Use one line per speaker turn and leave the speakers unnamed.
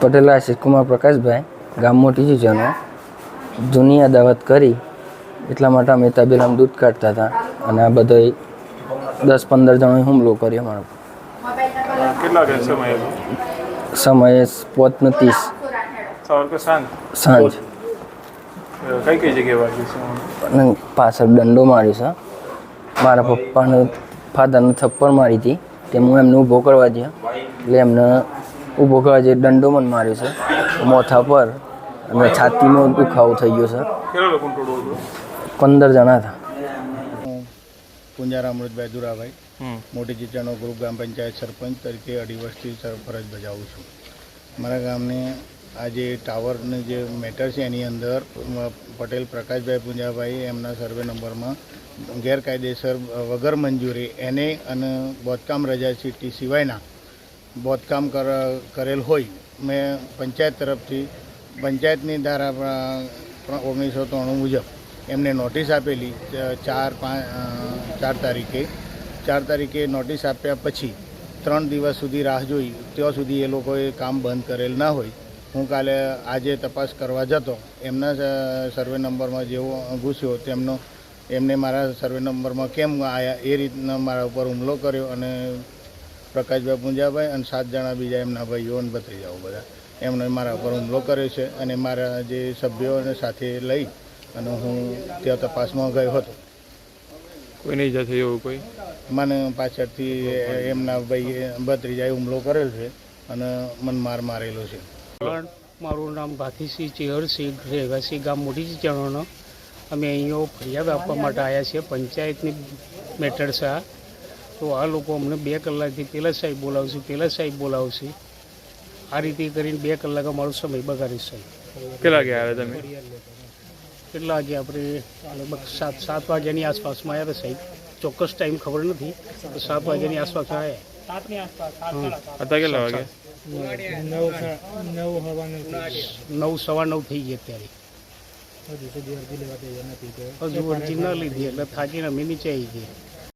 પટેલ આશિષ કુમાર પ્રકાશભાઈ ગામ મોટી જીજાનો જૂની અદાવત કરી એટલા માટે અમે તબેલામાં દૂધ કાઢતા હતા. અને આ બધો દસ પંદર જણોએ હુમલો કર્યો અમારો.
કેટલા સમય?
પોતને ત્રીસ.
સાંજ? કઈ કઈ જગ્યાએ
પાછળ દંડો માર્યો છે. મારા પપ્પાને ફાધરને થપ્પડ મારી હતી. તે હું એમને ઊભો કરવા ગયો એટલે એમને ઊભો કરવા જે દંડો મને માર્યો છે મોથા પર અને છાતીનો દુખાવો થઈ ગયો છે. પંદર જણા હતા.
પુંજારા અમૃતભાઈ દુરાભાઈ મોટી ચીચાનો ગ્રુપ ગ્રામ પંચાયત સરપંચ તરીકે અઢી વર્ષથી ફરજ બજાવું છું. મારા ગામને આ જે ટાવરનું જે મેટર છે એની અંદર પટેલ પ્રકાશભાઈ પુંજાભાઈ એમના સર્વે નંબરમાં ગેરકાયદેસર વગર મંજૂરી એને અને બોધકામ રજા ચીઠી સિવાયના બોધકામ કર, કરેલ હોય. મેં પંચાયત તરફથી, પંચાયતની ધારા ઓગણીસો ત્રાણું મુજબ એમને નોટિસ આપેલી ચાર પાંચ ચાર તારીખે. ચાર તારીખે નોટિસ આપ્યા પછી ત્રણ દિવસ સુધી રાહ જોઈ. ત્યાં સુધી એ લોકોએ કામ બંધ કરેલ ના હોય. હું કાલે આજે તપાસ કરવા જતો. એમના સર્વે નંબરમાં જેવો ઘૂસ્યો, તેમનો, એમને મારા સર્વે નંબરમાં કેમ આવ્યા એ રીતના મારા ઉપર હુમલો કર્યો અને પ્રકાશભાઈ પૂંજાભાઈ અને સાત જણા બીજા એમના ભાઈઓ અને ભત્રીજાઓ બધા. એમણે મારા ઉપર હુમલો કર્યો છે અને મારા જે સભ્યોને સાથે લઈ અને હું ત્યાં તપાસમાં ગયો હતો.
કોઈને ઈજા થઈ એવું કોઈ?
મને પાછળથી એમના ભાઈ ભત્રીજાએ હુમલો કરેલ છે અને મને માર મારેલો છે.
પણ મારું નામ ભાથીસિંહ ચેહરસિંહ રહેવાસી ગામ મોટી ચીચાણોનો અમે અહીંયા ફરિયાદ આપવા માટે આવ્યા છીએ. પંચાયતની મેટર છે આ. તો આ લોકો અમને બે કલાકથી પેલા સાહેબ બોલાવશે પેલા સાહેબ બોલાવશે. આ રીતે કરીને બે કલાક અમારો સમય બગાડીશ સાહેબ
કેટલા વાગે આવ્યા તમે?
કેટલા વાગે આપણે લગભગ સાત સાત વાગ્યાની આસપાસમાં આવ્યા હતા સાહેબ. ચોક્કસ ટાઈમ ખબર નથી તો સાત વાગ્યાની આસપાસ આવ્યા
હતા કેટલા વાગે?
નવ સવા નવ થઈ ગયા ત્યારે હજુ અરજી ન લીધી એટલે થાકીને અમે નીચે આવી ગયા.